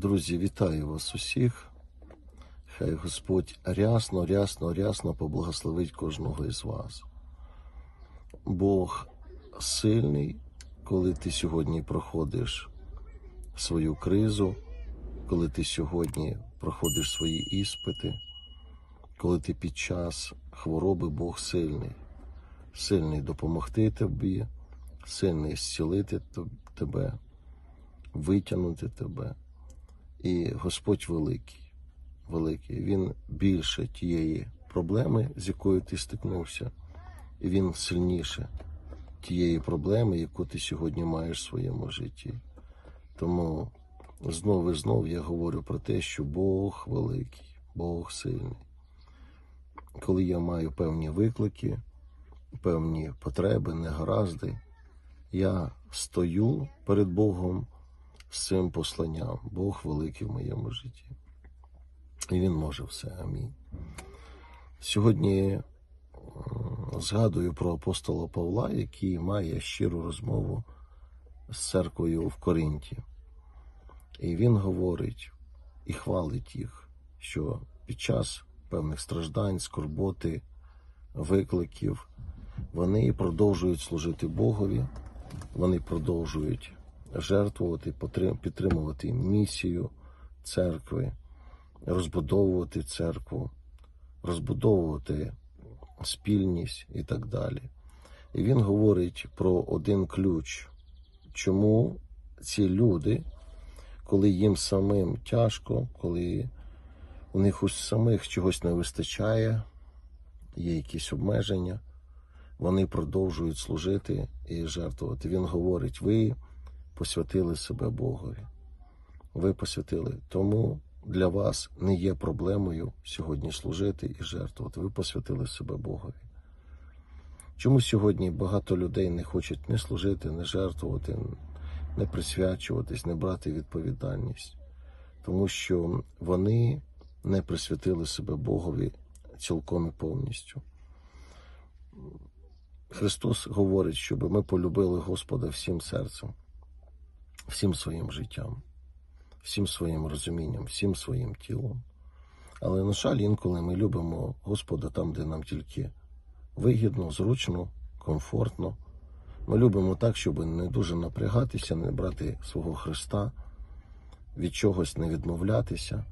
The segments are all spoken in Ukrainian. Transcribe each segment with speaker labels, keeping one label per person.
Speaker 1: Друзі, вітаю вас усіх. Хай Господь рясно, рясно, рясно поблагословить кожного із вас. Бог сильний, коли ти сьогодні проходиш свою кризу, коли ти сьогодні проходиш свої іспити, коли ти під час хвороби Бог сильний, сильний допомогти тобі, сильний зцілити тебе, витягнути тебе. І Господь великий, великий. Він більше тієї проблеми, з якою ти стикнувся, і він сильніше тієї проблеми, яку ти сьогодні маєш в своєму житті. Тому знову і знов я говорю про те, що Бог великий, Бог сильний. Коли я маю певні виклики, певні потреби, негаразди, я стою перед Богом з цим посланням. Бог великий в моєму житті. І Він може все. Амінь. Сьогодні згадую про апостола Павла, який має щиру розмову з церквою в Коринті. І він говорить і хвалить їх, що під час певних страждань, скорботи, викликів вони продовжують служити Богові, вони продовжують жертвувати, підтримувати місію церкви, розбудовувати церкву, розбудовувати спільність і так далі. І він говорить про один ключ, чому ці люди, коли їм самим тяжко, коли у них у самих чогось не вистачає, є якісь обмеження, вони продовжують служити і жертвувати. Він говорить: ви посвятили себе Богові. Ви посвятили. Тому для вас не є проблемою сьогодні служити і жертвувати. Ви посвятили себе Богові. Чому сьогодні багато людей не хочуть не служити, не жертвувати, не присвячуватись, не брати відповідальність? Тому що вони не присвятили себе Богові цілком і повністю. Христос говорить, щоб ми полюбили Господа всім серцем, всім своїм життям, всім своїм розумінням, всім своїм тілом. Але, на жаль, інколи ми любимо Господа там, де нам тільки вигідно, зручно, комфортно. Ми любимо так, щоб не дуже напрягатися, не брати свого Христа, від чогось не відмовлятися.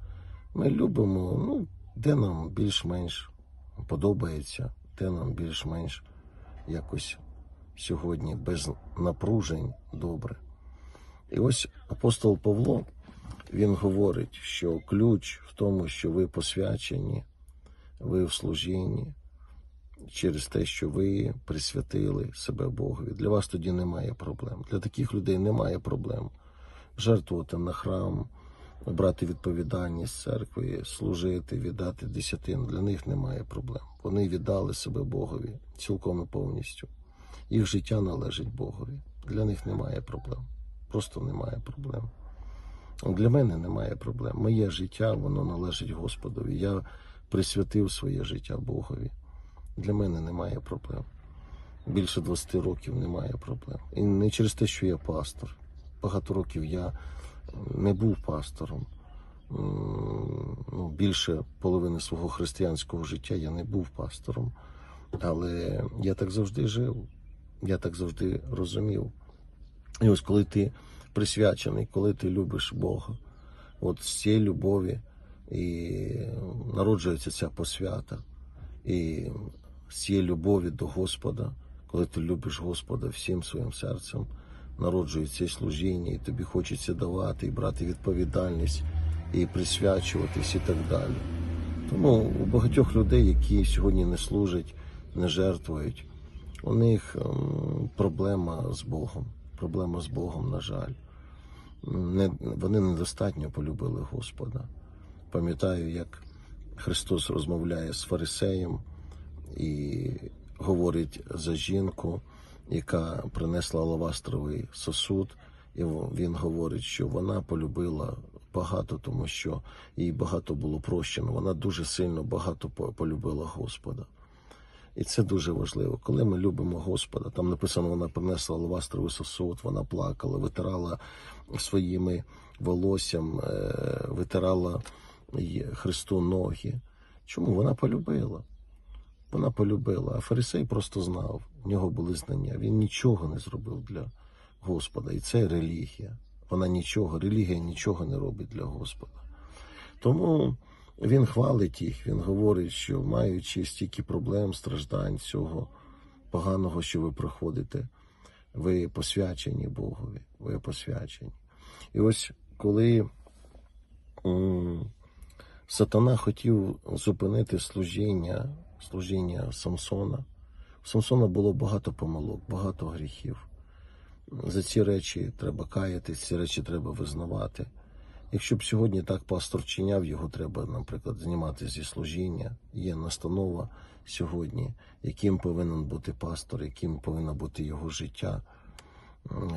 Speaker 1: Ми любимо, ну, де нам більш-менш подобається, де нам більш-менш якось сьогодні без напружень добре. І ось апостол Павло, він говорить, що ключ в тому, що ви посвячені, ви в служінні, через те, що ви присвятили себе Богові. Для вас тоді немає проблем. Для таких людей немає проблем. Жертвувати на храм, брати відповідальність церкви, служити, віддати десятину. Для них немає проблем. Вони віддали себе Богові цілком і повністю. Їх життя належить Богові. Для них немає проблем. Просто немає проблем. Для мене немає проблем. Моє життя, воно належить Господові. Я присвятив своє життя Богові. Для мене немає проблем. Більше 20 років немає проблем. І не через те, що я пастор. Багато років я не був пастором. Ну, більше половини свого християнського життя я не був пастором. Але я так завжди жив. Я так завжди розумів. І ось коли ти присвячений, коли ти любиш Бога, от з цієї любові і народжується ця посвята. І з цієї любові до Господа, коли ти любиш Господа всім своїм серцем, народжується і служіння, і тобі хочеться давати, і брати відповідальність, і присвячуватись, і так далі. Тому у багатьох людей, які сьогодні не служать, не жертвують, у них ем, проблема з Богом. Проблема з Богом, на жаль. Не, вони недостатньо полюбили Господа. Пам'ятаю, як Христос розмовляє з фарисеєм і говорить за жінку, яка принесла лавастровий сосуд, і він говорить, що вона полюбила багато, тому що їй багато було прощено. Вона дуже сильно багато полюбила Господа. І це дуже важливо. Коли ми любимо Господа, там написано, вона принесла алавастровий сосуд, вона плакала, витирала своїми волоссям, е, витирала Христу ноги. Чому? Вона полюбила. Вона полюбила. А фарисей просто знав, в нього були знання. Він нічого не зробив для Господа. І це релігія. Вона нічого, релігія нічого не робить для Господа. Тому він хвалить їх, він говорить, що маючи стільки проблем, страждань, всього поганого, що ви проходите, ви посвячені Богові, ви посвячені. І ось коли сатана хотів зупинити служіння, служіння Самсона, у Самсона було багато помилок, багато гріхів. За ці речі треба каятись, ці речі треба визнавати. Якщо б сьогодні так пастор вчиняв, його треба, наприклад, знімати зі служіння. Є настанова сьогодні, яким повинен бути пастор, яким повинно бути його життя.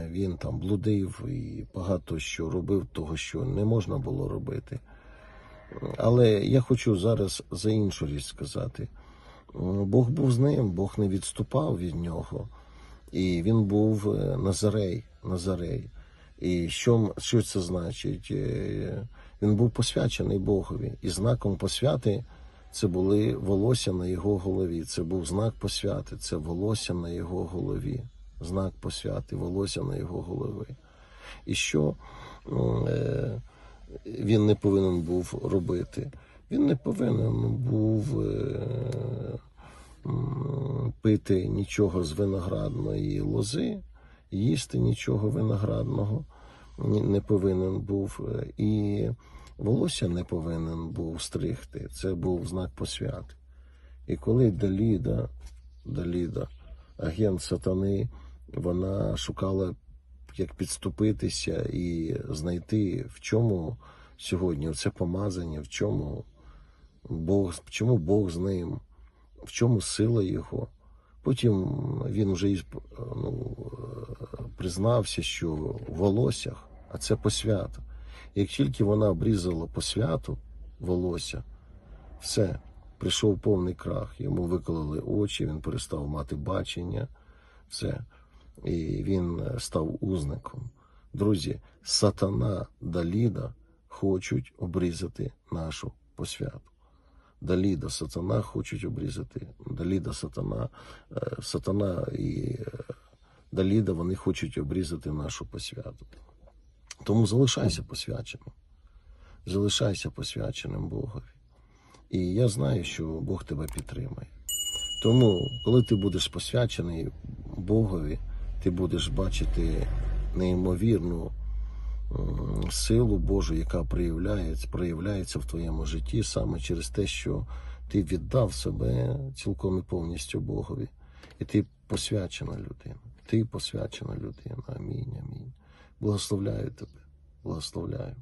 Speaker 1: Він там блудив і багато що робив, того, що не можна було робити. Але я хочу зараз за іншу річ сказати. Бог був з ним, Бог не відступав від нього. І він був е, Назарей, Назарей. І що, що це значить? Е, Він був посвячений Богові. І знаком посвяти це були волосся на його голові. Це був знак посвяти, це волосся на його голові. Знак посвяти, волосся на його голові. І що е, він не повинен був робити? Він не повинен був е, пити нічого з виноградної лози, їсти нічого виноградного не повинен був, е, і волосся не повинен був стригти. Це був знак посвяти. І коли Даліда, Даліда, агент сатани, вона шукала, як підступитися і знайти, в чому сьогодні це помазання, в чому Бог, чому Бог з ним, в чому сила його. Потім він вже ну, е, признався, що в волоссях, а це посвята. Як тільки вона обрізала посвяту волосся, все, прийшов повний крах. Йому виколили очі, він перестав мати бачення, все. І він е, став узником. Друзі, сатана Даліда хочуть обрізати нашу посвяту. Даліда, сатана хочуть обрізати. Даліда, сатана, е, сатана і е, Даліда, вони хочуть обрізати нашу посвяту. Тому залишайся посвяченим. Залишайся посвяченим Богові. І я знаю, що Бог тебе підтримає. Тому, коли ти будеш посвячений Богові, ти будеш бачити неймовірну силу Божу, яка проявляється, проявляється в твоєму житті саме через те, що ти віддав себе цілком і повністю Богові. І ти посвячена людина. Ти посвячена людина. Амінь. Амінь. Благословляю тебе. Благословляю.